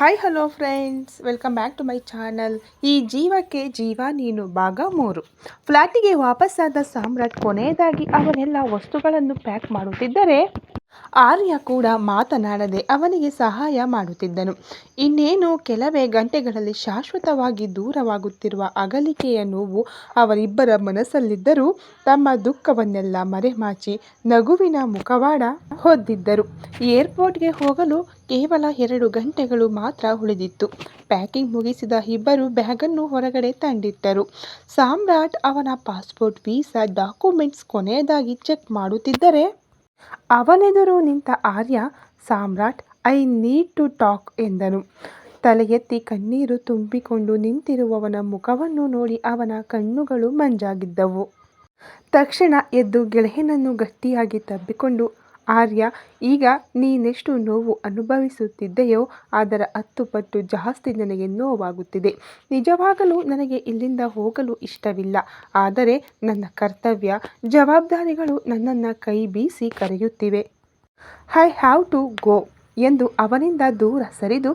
Hi hello friends welcome back to my channel ಈ ಜೀವಕ್ಕೆ ಜೀವ, ನೀನು ಭಾಗ ಮೂರು. ಫ್ಲಾಟಿಗೆ ವಾಪಸ್ಸಾದ ಸಾಮ್ರಾಟ್ ಕೊನೆಯದಾಗಿ ಅವನೆಲ್ಲ ವಸ್ತುಗಳನ್ನು ಪ್ಯಾಕ್ ಮಾಡುತ್ತಿದ್ದರೆ ಆರ್ಯ ಕೂಡ ಮಾತನಾಡದೆ ಅವನಿಗೆ ಸಹಾಯ ಮಾಡುತ್ತಿದ್ದನು. ಇನ್ನೇನು ಕೆಲವೇ ಗಂಟೆಗಳಲ್ಲಿ ಶಾಶ್ವತವಾಗಿ ದೂರವಾಗುತ್ತಿರುವ ಅಗಲಿಕೆಯ ನೋವು ಅವರಿಬ್ಬರ ಮನಸ್ಸಲ್ಲಿದ್ದರೂ ತಮ್ಮ ದುಃಖವನ್ನೆಲ್ಲ ಮರೆಮಾಚಿ ನಗುವಿನ ಮುಖವಾಡ ಹೊದ್ದಿದ್ದರು. ಏರ್ಪೋರ್ಟ್ಗೆ ಹೋಗಲು ಕೇವಲ ಎರಡು ಗಂಟೆಗಳು ಮಾತ್ರ ಉಳಿದಿತ್ತು. ಪ್ಯಾಕಿಂಗ್ ಮುಗಿಸಿದ ಇಬ್ಬರು ಬ್ಯಾಗನ್ನು ಹೊರಗಡೆ ತಂದಿಟ್ಟರು. ಸಾಮ್ರಾಟ್ ಅವನ ಪಾಸ್ಪೋರ್ಟ್ ವೀಸಾ ಡಾಕ್ಯುಮೆಂಟ್ಸ್ ಕೊನೆಯದಾಗಿ ಚೆಕ್ ಮಾಡುತ್ತಿದ್ದರೆ ಅವನೆದುರು ನಿಂತ Arya, Samrat, I need to talk ಎಂದನು. ತಲೆ ಎತ್ತಿ ಕಣ್ಣೀರು ತುಂಬಿಕೊಂಡು ನಿಂತಿರುವವನ ಮುಖವನ್ನು ನೋಡಿ ಅವನ ಕಣ್ಣುಗಳು ಮಂಜಾಗಿದ್ದವು. ತಕ್ಷಣ ಎದ್ದು ಗೆಳೆಯನನ್ನು ಗಟ್ಟಿಯಾಗಿ ತಬ್ಬಿಕೊಂಡು ಆರ್ಯ, ಈಗ ನೀನೆಷ್ಟು ನೋವು ಅನುಭವಿಸುತ್ತಿದ್ದೆಯೋ, ಅದರ ಹತ್ತು ಪಟ್ಟು ಜಾಸ್ತಿ ನನಗೆ ನೋವಾಗುತ್ತಿದೆ. ನಿಜವಾಗಲೂ ನನಗೆ ಇಲ್ಲಿಂದ ಹೋಗಲು ಇಷ್ಟವಿಲ್ಲ. ಆದರೆ ನನ್ನ ಕರ್ತವ್ಯ, ಜವಾಬ್ದಾರಿಗಳು ನನ್ನನ್ನು ಕೈ ಬೀಸಿ ಕರೆಯುತ್ತಿವೆ. ಐ ಹ್ಯಾವ್ ಟು ಗೋ ಎಂದು ಅವನಿಂದ ದೂರ ಸರಿದು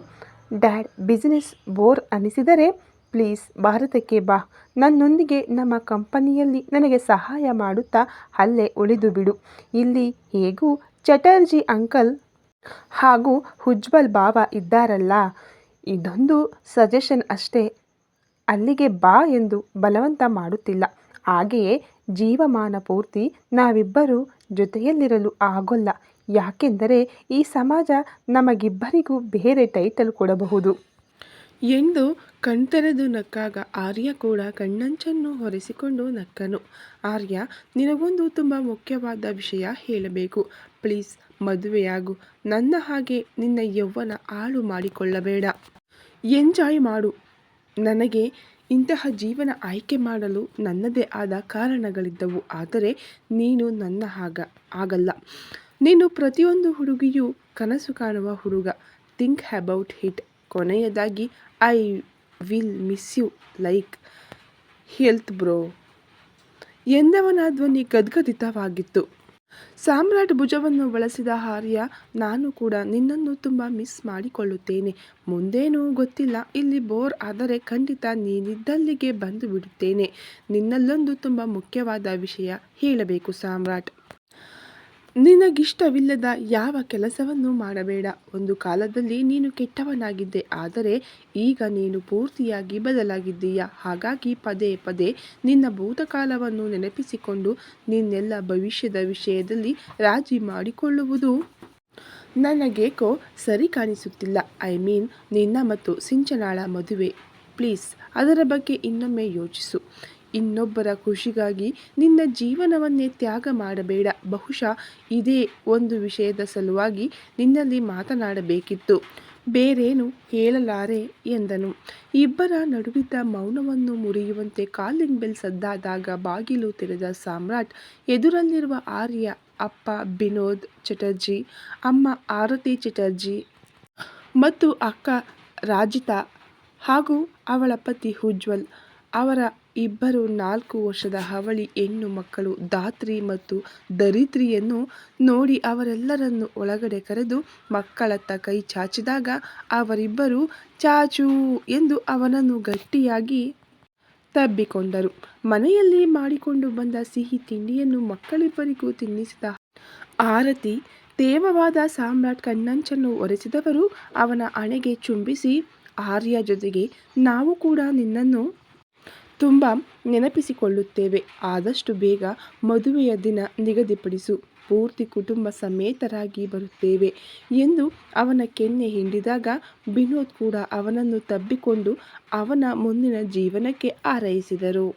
ಡ್ಯಾಡ್ ಬಿಸಿನೆಸ್ ಬೋರ್ ಅನಿಸಿದರೆ ಪ್ಲೀಸ್ ಭಾರತಕ್ಕೆ ಬಾ. ನನ್ನೊಂದಿಗೆ ನಮ್ಮ ಕಂಪನಿಯಲ್ಲಿ ನನಗೆ ಸಹಾಯ ಮಾಡುತ್ತಾ ಅಲ್ಲೇ ಉಳಿದು ಬಿಡು ಇಲ್ಲಿ ಹೇಗೂ ಚಟರ್ಜಿ ಅಂಕಲ್ ಹಾಗೂ ಹುಜ್ಬಲ್ ಬಾವ ಇದ್ದಾರಲ್ಲ? ಇದೊಂದು ಸಜೆಷನ್ ಅಷ್ಟೇ. ಅಲ್ಲಿಗೆ ಬಾ ಎಂದು ಬಲವಂತ ಮಾಡುತ್ತಿಲ್ಲ. ಹಾಗೆಯೇ ಜೀವಮಾನ ಪೂರ್ತಿ ನಾವಿಬ್ಬರೂ ಜೊತೆಯಲ್ಲಿರಲು ಆಗೋಲ್ಲ. ಯಾಕೆಂದರೆ ಈ ಸಮಾಜ ನಮಗಿಬ್ಬರಿಗೂ ಬೇರೆ ಟೈಟಲ್ ಕೊಡಬಹುದು. ಎಂದು ಕಣ್ತೆರೆದು ನಕ್ಕಾಗ ಆರ್ಯ ಕೂಡ ಕಣ್ಣಂಚನ್ನು ಹೊರೆಸಿಕೊಂಡು ನಕ್ಕನು. ಆರ್ಯ, ನಿನಗೊಂದು ತುಂಬ ಮುಖ್ಯವಾದ ವಿಷಯ ಹೇಳಬೇಕು. ಪ್ಲೀಸ್, ಮದುವೆಯಾಗು. ನನ್ನ ಹಾಗೆ ನಿನ್ನ ಯೌವನ ಹಾಳು ಮಾಡಿಕೊಳ್ಳಬೇಡ. ಎಂಜಾಯ್ ಮಾಡು. ನನಗೆ ಇಂತಹ ಜೀವನ ಆಯ್ಕೆ ಮಾಡಲು ನನ್ನದೇ ಆದ ಕಾರಣಗಳಿದ್ದವು. ಆದರೆ ನೀನು ನನ್ನ ಹಾಗ, ಆಗಲ್ಲ. ನೀನು ಪ್ರತಿಯೊಂದು ಹುಡುಗಿಯೂ ಕನಸು ಕಾಣುವ ಹುಡುಗ. Think about hit. ಕೊನೆಯದಾಗಿ I will miss you like health bro ಎಂದವನ ಧ್ವನಿ ಗದ್ಗದಿತವಾಗಿತ್ತು. ಸಾಮ್ರಾಟ್ ಭುಜವನ್ನು ಬಳಸಿದ ಆರ್ಯ, ನಾನು ಕೂಡ ನಿನ್ನನ್ನು ತುಂಬ ಮಿಸ್ ಮಾಡಿಕೊಳ್ಳುತ್ತೇನೆ. ಮುಂದೇನೂ ಗೊತ್ತಿಲ್ಲ. ಇಲ್ಲಿ ಬೋರ್ ಆದರೆ ಖಂಡಿತ ನೀನಿದ್ದಲ್ಲಿಗೆ ಬಂದು ಬಿಡುತ್ತೇನೆ. ನಿನ್ನಲ್ಲೊಂದು ತುಂಬ ಮುಖ್ಯವಾದ ವಿಷಯ ಹೇಳಬೇಕು ಸಾಮ್ರಾಟ್. ನಿನಗಿಷ್ಟವಿಲ್ಲದ ಯಾವ ಕೆಲಸವನ್ನು ಮಾಡಬೇಡ. ಒಂದು ಕಾಲದಲ್ಲಿ ನೀನು ಕೆಟ್ಟವನಾಗಿದ್ದೆ, ಆದರೆ ಈಗ ನೀನು ಪೂರ್ತಿಯಾಗಿ ಬದಲಾಗಿದ್ದೀಯ. ಹಾಗಾಗಿ ಪದೇ ಪದೇ ನಿನ್ನ ಭೂತಕಾಲವನ್ನು ನೆನಪಿಸಿಕೊಂಡು ನಿನ್ನೆಲ್ಲ ಭವಿಷ್ಯದ ವಿಷಯದಲ್ಲಿ ರಾಜಿ ಮಾಡಿಕೊಳ್ಳುವುದು ನನಗೇಕೋ ಸರಿ ಕಾಣಿಸುತ್ತಿಲ್ಲ. ಐ ಮೀನ್ ನಿನ್ನ ಮತ್ತು ಸಿಂಚನಾಳ ಮದುವೆ. ಪ್ಲೀಸ್, ಅದರ ಬಗ್ಗೆ ಇನ್ನೊಮ್ಮೆ ಯೋಚಿಸು. ಇನ್ನೊಬ್ಬರ ಖುಷಿಗಾಗಿ ನಿನ್ನ ಜೀವನವನ್ನೇ ತ್ಯಾಗ ಮಾಡಬೇಡ. ಬಹುಶಃ ಇದೇ ಒಂದು ವಿಷಯದ ಸಲುವಾಗಿ ನಿನ್ನಲ್ಲಿ ಮಾತನಾಡಬೇಕಿತ್ತು. ಬೇರೇನು ಹೇಳಲಾರೆ ಎಂದನು. ಇಬ್ಬರ ನಡುವಿದ್ದ ಮೌನವನ್ನು ಮುರಿಯುವಂತೆ ಕಾಲಿಂಗ್ ಬೆಲ್ ಸದ್ದಾದಾಗ ಬಾಗಿಲು ತೆರೆದ ಸಾಮ್ರಾಟ್, ಎದುರಲ್ಲಿರುವ ಆರ್ಯ, ಅಪ್ಪ ಬಿನೋದ್ ಚಟರ್ಜಿ, ಅಮ್ಮ ಆರತಿ ಚಟರ್ಜಿ ಮತ್ತು ಅಕ್ಕ ರಾಜಿತಾ ಹಾಗೂ ಅವಳ ಪತಿ ಉಜ್ವಲ್ ಅವರ ಇಬ್ಬರು ನಾಲ್ಕು ವರ್ಷದ ಅವಳಿ ಹೆಣ್ಣು ಮಕ್ಕಳು ಧಾತ್ರಿ ಮತ್ತು ದರಿತ್ರಿಯನ್ನು ನೋಡಿ ಅವರೆಲ್ಲರನ್ನು ಒಳಗಡೆ ಕರೆದು ಮಕ್ಕಳತ್ತ ಕೈ ಚಾಚಿದಾಗ ಅವರಿಬ್ಬರು ಚಾಚು ಎಂದು ಅವನನ್ನು ಗಟ್ಟಿಯಾಗಿ ತಬ್ಬಿಕೊಂಡರು. ಮನೆಯಲ್ಲಿ ಮಾಡಿಕೊಂಡು ಬಂದ ಸಿಹಿ ತಿಂಡಿಯನ್ನು ಮಕ್ಕಳಿಬ್ಬರಿಗೂ ತಿನ್ನಿಸಿದ ಆರತಿ, ತೇವವಾದ ಸಾಮ್ರಾಟ್ ಕಣ್ಣಂಚನ್ನು ಒರೆಸಿದವರು ಅವನ ಹಣೆಗೆ ಚುಂಬಿಸಿ, ಆರ್ಯ ಜೊತೆಗೆ ನಾವು ಕೂಡ ನಿನ್ನನ್ನು ತುಂಬ ನೆನಪಿಸಿಕೊಳ್ಳುತ್ತೇವೆ. ಆದಷ್ಟು ಬೇಗ ಮದುವೆಯ ದಿನ ನಿಗದಿಪಡಿಸು. ಪೂರ್ತಿ ಕುಟುಂಬ ಸಮೇತರಾಗಿ ಬರುತ್ತೇವೆ ಎಂದು ಅವನ ಕೆನ್ನೆ ಹಿಂಡಿದಾಗ ವಿನೋದ್ ಕೂಡ ಅವನನ್ನು ತಬ್ಬಿಕೊಂಡು ಅವನ ಮುಂದಿನ ಜೀವನಕ್ಕೆ ಹಾರೈಸಿದರು.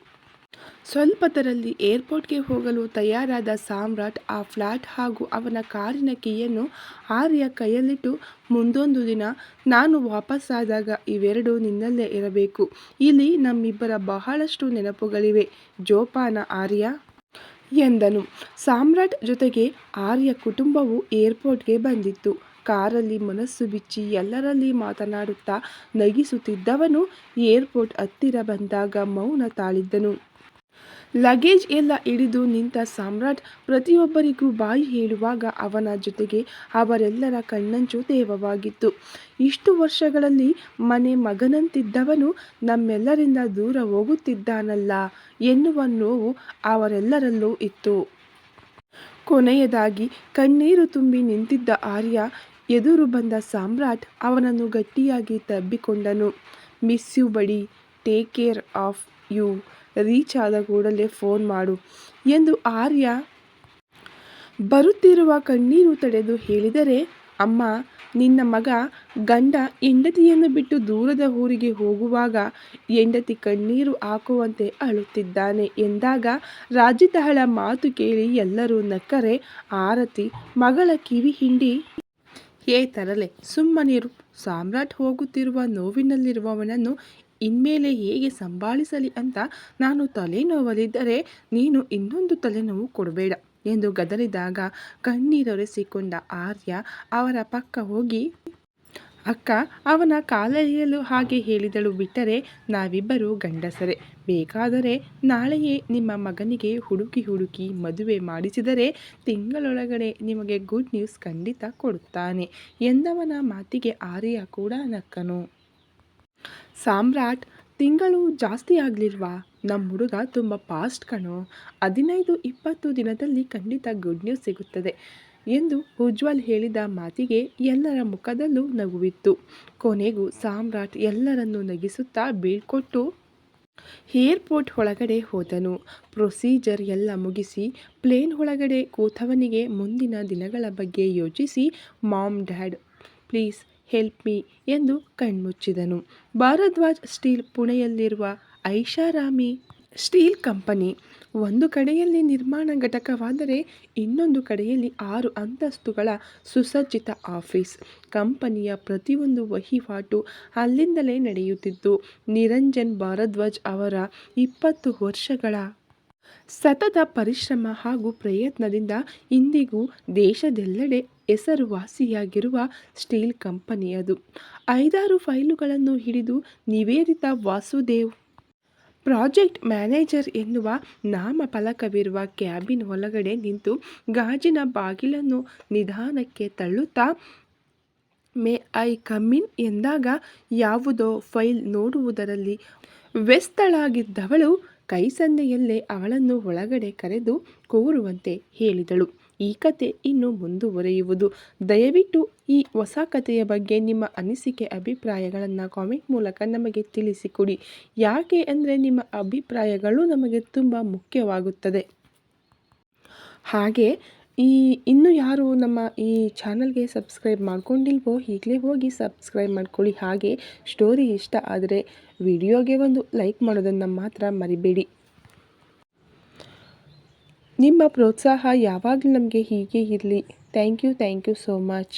ಸ್ವಲ್ಪದರಲ್ಲಿ ಏರ್ಪೋರ್ಟ್ಗೆ ಹೋಗಲು ತಯಾರಾದ ಸಾಮ್ರಾಟ್ ಆ ಫ್ಲಾಟ್ ಹಾಗೂ ಅವನ ಕಾರಿನ ಕೀಯನ್ನು ಆರ್ಯ ಕೈಯಲ್ಲಿಟ್ಟು ಮುಂದೊಂದು ದಿನ ನಾನು ವಾಪಸ್ಸಾದಾಗ ಇವೆರಡು ನಿನ್ನಲ್ಲೇ ಇರಬೇಕು. ಇಲ್ಲಿ ನಮ್ಮಿಬ್ಬರ ಬಹಳಷ್ಟು ನೆನಪುಗಳಿವೆ. ಜೋಪಾನ ಆರ್ಯ ಎಂದನು. ಸಾಮ್ರಾಟ್ ಜೊತೆಗೆ ಆರ್ಯ ಕುಟುಂಬವು ಏರ್ಪೋರ್ಟ್ಗೆ ಬಂದಿತ್ತು. ಕಾರಲ್ಲಿ ಮನಸ್ಸು ಬಿಚ್ಚಿ ಎಲ್ಲರಲ್ಲಿ ಮಾತನಾಡುತ್ತಾ ನಗಿಸುತ್ತಿದ್ದವನು ಏರ್ಪೋರ್ಟ್ ಹತ್ತಿರ ಬಂದಾಗ ಮೌನ ತಾಳಿದ್ದನು. ಲಗೇಜ್ ಎಲ್ಲ ಹಿಡಿದು ನಿಂತ ಸಾಮ್ರಾಟ್ ಪ್ರತಿಯೊಬ್ಬರಿಗೂ ಬಾಯಿ ಹೇಳುವಾಗ ಅವನ ಜೊತೆಗೆ ಅವರೆಲ್ಲರ ಕಣ್ಣಂಚು ತೇವವಾಗಿತ್ತು. ಇಷ್ಟು ವರ್ಷಗಳಲ್ಲಿ ಮನೆ ಮಗನಂತಿದ್ದವನು ನಮ್ಮೆಲ್ಲರಿಂದ ದೂರ ಹೋಗುತ್ತಿದ್ದಾನಲ್ಲ ಎನ್ನುವ ನೋವು ಅವರೆಲ್ಲರಲ್ಲೂ ಇತ್ತು. ಕೊನೆಯದಾಗಿ ಕಣ್ಣೀರು ತುಂಬಿ ನಿಂತಿದ್ದ ಆರ್ಯ ಎದುರು ಬಂದ ಸಾಮ್ರಾಟ್ ಅವನನ್ನು ಗಟ್ಟಿಯಾಗಿ ತಬ್ಬಿಕೊಂಡನು. Miss you buddy take care of you reach ಆದ ಕೂಡಲೇ ಫೋನ್ ಮಾಡು ಎಂದು ಆರ್ಯ ಬರುತ್ತಿರುವ ಕಣ್ಣೀರು ತಡೆದು ಹೇಳಿದರೆ, ಅಮ್ಮ, ನಿನ್ನ ಮಗ ಗಂಡ ಹೆಂಡತಿಯನ್ನು ಬಿಟ್ಟು ದೂರದ ಊರಿಗೆ ಹೋಗುವಾಗ ಹೆಂಡತಿ ಕಣ್ಣೀರು ಹಾಕುವಂತೆ ಅಳುತ್ತಿದ್ದಾನೆ ಎಂದಾಗ ರಾಜಿತಹಳ ಮಾತು ಕೇಳಿ ಎಲ್ಲರೂ ನಕ್ಕರೆ, ಆರತಿ, ಮಗಳ ಕಿವಿ ಹಿಂಡಿ ಏ ತರಲೆ, ಸುಮ್ಮನಿರು, ಸಾಮ್ರಾಟ್ ಹೋಗುತ್ತಿರುವ ನೋವಿನಲ್ಲಿರುವವನನ್ನು ಇನ್ಮೇಲೆ ಹೇಗೆ ಸಂಭಾಳಿಸಲಿ ಅಂತ ನಾನು ತಲೆನೋವಲಿದ್ದರೆ ನೀನು ಇನ್ನೊಂದು ತಲೆನೋವು ಕೊಡಬೇಡ ಎಂದು ಗದರಿದಾಗ ಕಣ್ಣೀರೊರೆಸಿಕೊಂಡ ಆರ್ಯ ಅವರ ಪಕ್ಕ ಹೋಗಿ, ಅಕ್ಕ, ಅವನ ಕಾಲೆಯಲು ಹಾಗೆ ಹೇಳಿದಳು ಬಿಟ್ಟರೆ ನಾವಿಬ್ಬರು ಗಂಡಸರೇ. ಬೇಕಾದರೆ ನಾಳೆಯೇ ನಿಮ್ಮ ಮಗನಿಗೆ ಹುಡುಕಿ ಹುಡುಕಿ ಮದುವೆ ಮಾಡಿಸಿದರೆ ತಿಂಗಳೊಳಗಡೆ ನಿಮಗೆ ಗುಡ್ ನ್ಯೂಸ್ ಖಂಡಿತ ಕೊಡುತ್ತಾನೆ ಎಂದವನ ಮಾತಿಗೆ ಆರ್ಯ ಕೂಡ ನಕ್ಕನು. ಸಾಮ್ರಾಟ್ ತಿಂಗಳು ಜಾಸ್ತಿ ಆಗಲಿಲ್ವಾ ನಮ್ಮ ಹುಡುಗ ತುಂಬ ಫಾಸ್ಟ್ ಕಣೋ. ಹದಿನೈದು ಇಪ್ಪತ್ತು ದಿನದಲ್ಲಿ ಖಂಡಿತ ಗುಡ್ ನ್ಯೂಸ್ ಸಿಗುತ್ತದೆ ಎಂದು ಉಜ್ವಲ್ ಹೇಳಿದ ಮಾತಿಗೆ ಎಲ್ಲರ ಮುಖದಲ್ಲೂ ನಗುವಿತ್ತು. ಕೊನೆಗೂ ಸಾಮ್ರಾಟ್ ಎಲ್ಲರನ್ನೂ ನಗಿಸುತ್ತಾ ಬೀಳ್ಕೊಟ್ಟು ಏರ್ಪೋರ್ಟ್ ಒಳಗಡೆ ಹೋದನು. ಪ್ರೊಸೀಜರ್ ಎಲ್ಲ ಮುಗಿಸಿ ಪ್ಲೇನ್ ಒಳಗಡೆ ಕೂತವನಿಗೆ ಮುಂದಿನ ದಿನಗಳ ಬಗ್ಗೆ ಯೋಚಿಸಿ, mom dad, please help me ಎಂದು ಕಣ್ಮುಚ್ಚಿದನು. ಭಾರದ್ವಾಜ್ ಸ್ಟೀಲ್ ಪುಣೆಯಲ್ಲಿರುವ ಐಷಾರಾಮಿ ಸ್ಟೀಲ್ ಕಂಪನಿ ಒಂದು ಕಡೆಯಲ್ಲಿ ನಿರ್ಮಾಣ ಘಟಕವಾದರೆ ಇನ್ನೊಂದು ಕಡೆಯಲ್ಲಿ ಆರು ಅಂತಸ್ತುಗಳ ಸುಸಜ್ಜಿತ ಆಫೀಸ್. ಕಂಪನಿಯ ಪ್ರತಿಯೊಂದು ವಹಿವಾಟು ಅಲ್ಲಿಂದಲೇ ನಡೆಯುತ್ತಿತ್ತು. ನಿರಂಜನ್ ಭಾರದ್ವಾಜ್ ಅವರ ಇಪ್ಪತ್ತು ವರ್ಷಗಳ ಸತತ ಪರಿಶ್ರಮ ಹಾಗೂ ಪ್ರಯತ್ನದಿಂದ ಇಂದಿಗೂ ದೇಶದೆಲ್ಲೆಡೆ ಹೆಸರುವಾಸಿಯಾಗಿರುವ ಸ್ಟೀಲ್ ಕಂಪನಿಯದು. ಐದಾರು ಫೈಲುಗಳನ್ನು ಹಿಡಿದು ನಿವೇದಿತ ವಾಸುದೇವ್. ಪ್ರಾಜೆಕ್ಟ್ ಮ್ಯಾನೇಜರ್ ಎನ್ನುವ ನಾಮಫಲಕವಿರುವ ಕ್ಯಾಬಿನ್ ಒಳಗಡೆ ನಿಂತು ಗಾಜಿನ ಬಾಗಿಲನ್ನು ನಿಧಾನಕ್ಕೆ ತಳ್ಳುತ್ತಾ, ಮೇ ಐ ಕಮ್ಮಿನ್ ಎಂದಾಗ ಯಾವುದೋ ಫೈಲ್ ನೋಡುವುದರಲ್ಲಿ ವ್ಯಸ್ತಳಾಗಿದ್ದವಳು ಕೈಸನ್ನೆಯಲ್ಲೇ ಅವಳನ್ನು ಒಳಗಡೆ ಕರೆದು ಕೋರುವಂತೆ ಹೇಳಿದಳು. ಈ ಕತೆ ಇನ್ನು ಮುಂದುವರೆಯುವುದು. ದಯವಿಟ್ಟು ಈ ಹೊಸ ಕಥೆಯ ಬಗ್ಗೆ ನಿಮ್ಮ ಅನಿಸಿಕೆ, ಅಭಿಪ್ರಾಯಗಳನ್ನು ಕಾಮೆಂಟ್ ಮೂಲಕ ನಮಗೆ ತಿಳಿಸಿಕೊಡಿ. ಯಾಕೆ ಅಂದರೆ ನಿಮ್ಮ ಅಭಿಪ್ರಾಯಗಳು ನಮಗೆ ತುಂಬ ಮುಖ್ಯವಾಗುತ್ತದೆ. ಹಾಗೆ ಈ ಇನ್ನು ಯಾರು ನಮ್ಮ ಈ ಚಾನಲ್ಗೆ ಸಬ್ಸ್ಕ್ರೈಬ್ ಮಾಡ್ಕೊಂಡಿಲ್ವೋ ಈಗಲೇ ಹೋಗಿ ಸಬ್ಸ್ಕ್ರೈಬ್ ಮಾಡ್ಕೊಳ್ಳಿ. ಹಾಗೆ ಸ್ಟೋರಿ ಇಷ್ಟ ಆದರೆ ವಿಡಿಯೋಗೆ ಒಂದು ಲೈಕ್ ಮಾಡೋದನ್ನು ಮಾತ್ರ ಮರಿಬೇಡಿ. ನಿಮ್ಮ ಪ್ರೋತ್ಸಾಹ ಯಾವಾಗಲೂ ನಮಗೆ ಹೀಗೆ ಇರಲಿ. Thank you thank you so much